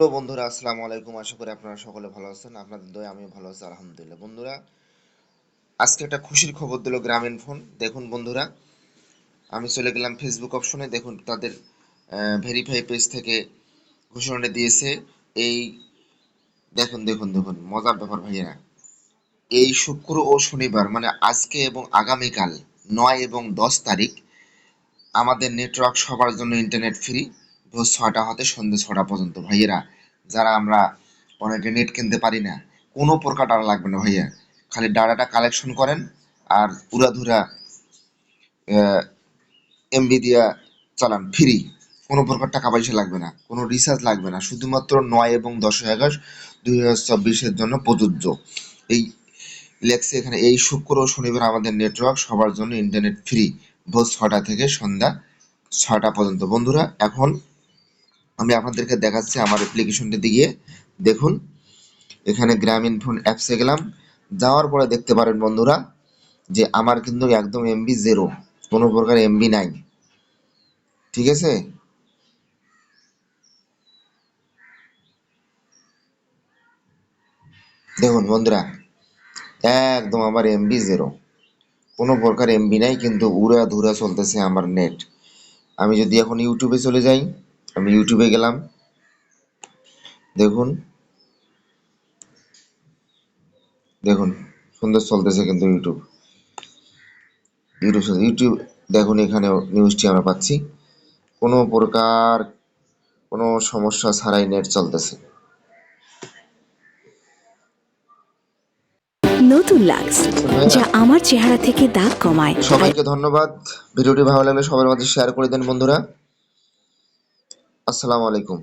তো বন্ধুরা, আসসালামু আলাইকুম। আশা করি আপনারা সকলে ভালো আছেন, আপনাদের দয়ে, আমিও ভালো আছি, আলহামদুলিল্লাহ। বন্ধুরা, আজকে একটা খুশির খবর দিল গ্রামীণ ফোন। দেখুন বন্ধুরা, আমি চলে গেলাম ফেসবুক অপশনে দেখুন, তাদের ভেরিফাই পেজ থেকে ঘোষণাটা দিয়েছে। এই, দেখুন দেখুন দেখুন, মজার ব্যাপার ভাইয়েরা। এই শুক্র ও শনিবার মানে আজকে এবং আগামীকাল নয় এবং দশ তারিখ আমাদের নেটওয়ার্ক সবার জন্য ইন্টারনেট ফ্রি ভোর ছটা হতে সন্ধ্যে ছটা পর্যন্ত। ভাইয়েরা, যারা আমরা অনেকে নেট কিনতে পারি না, কোনো প্রকার ডাটা লাগবে না ভাইয়া। খালি ডাটাটা কালেকশন করেন আর উড়াধুরা এমবি দিয়া চালান ফ্রি কোনো প্রকার টাকা পয়সা লাগবে না, কোনো রিচার্জ লাগবে না, শুধুমাত্র নয় এবং দশই আগস্ট দুই হাজার চব্বিশের জন্য প্রযোজ্য। এই লেখছে এখানে, এই শুক্র শনিবার আমাদের নেটওয়ার্ক সবার জন্য ইন্টারনেট ফ্রি ভোর ছটা থেকে সন্ধ্যা ছটা পর্যন্ত। বন্ধুরা, এখন আমি আপনাদেরকে দেখাচ্ছি আমার অ্যাপ্লিকেশনটি দিয়ে। দেখুন, এখানে গ্রামীণ ফোন অ্যাপসে গেলাম। যাওয়ার পরে দেখতে পারেন বন্ধুরা, যে আমার কিন্তু একদম এমবি জিরো কোনো প্রকার এমবি নাই। ঠিক আছে? দেখুন বন্ধুরা, একদম আমার এমবি জিরো কোনো প্রকার এমবি নাই, কিন্তু উড়া ধুরা চলতেছে আমার নেট আমি যদি এখন ইউটিউবে চলে যাই আমি ইউটিউবে গেলাম। দেখুন। দেখুন সুন্দর চলতেছে কিন্তু ইউটিউব ইউটিউব ইউটিউব দেখুন এখানে নিউজটি আমরা পাচ্ছি। কোনো প্রকার কোনো সমস্যা ছাড়াই নেট চলতেছে। নতুন লাক্স যা আমার চেহারা থেকে দাগ কমায়। সবাইকে ধন্যবাদ। ভিডিওটি ভালো লাগলে সবার মাঝে শেয়ার করে দেন বন্ধুরা। আসসালামু আলাইকুম।